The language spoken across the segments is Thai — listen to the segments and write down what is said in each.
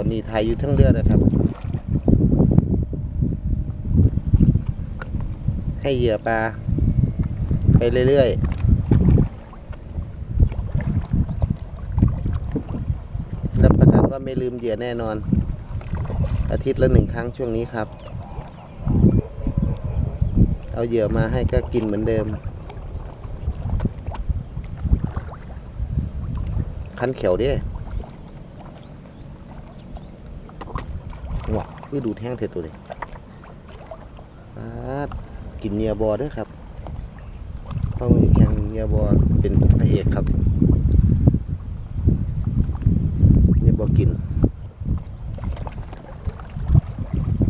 อนนี้ถ่ายอยู่ทั้งเรือนะครับ ให้เหยื่อปลา ไปเรื่อยๆ รับประกันว่าไม่ลืมเหยื่อแน่นอน อาทิตย์ละหนึ่งครั้งช่วงนี้ครับ เอาเหยื่อมาให้ก็กินเหมือนเดิม คันเขียวด้ หวะคือดูดแห้งเถิดตัวเลยกินเนียบอเด้วยครับเพราะมีแข่งเนียบอเป็นพระเอกครับเนียบอกิน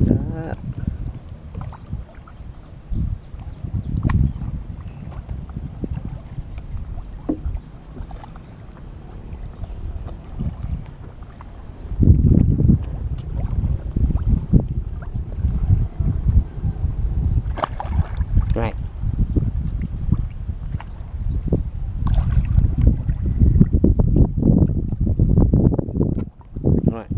ปาดง่ายง่าย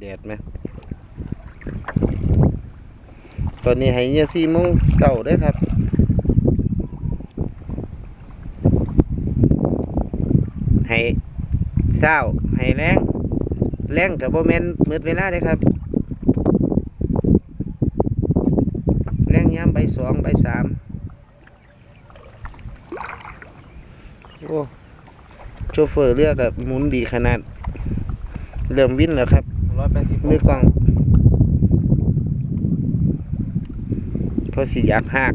แดดไหม ตอนนี้ให้เนี่ยสี่โมงเช้าเด้อครับให้เช้าให้แรงแรงกับโบแมนมืดเวลาเด้อครับแรงยามใบสองใบสามโอ้โชเฟอร์เรือกับหมุนดีขนาด เริ่มวิ่นแล้วครับร้อยแปดสิบมือกล้อง เพราะสิอยากหัก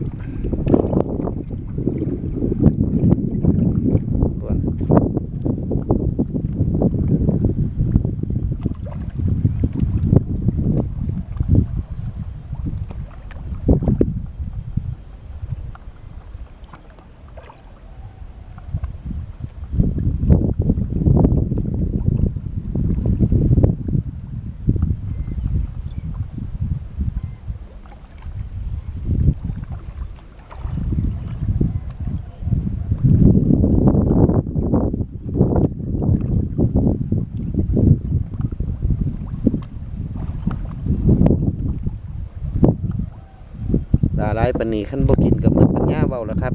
อน ตาลายปนนีขั้นบ่กินกับมืดปัญญาเบาแล้วครับ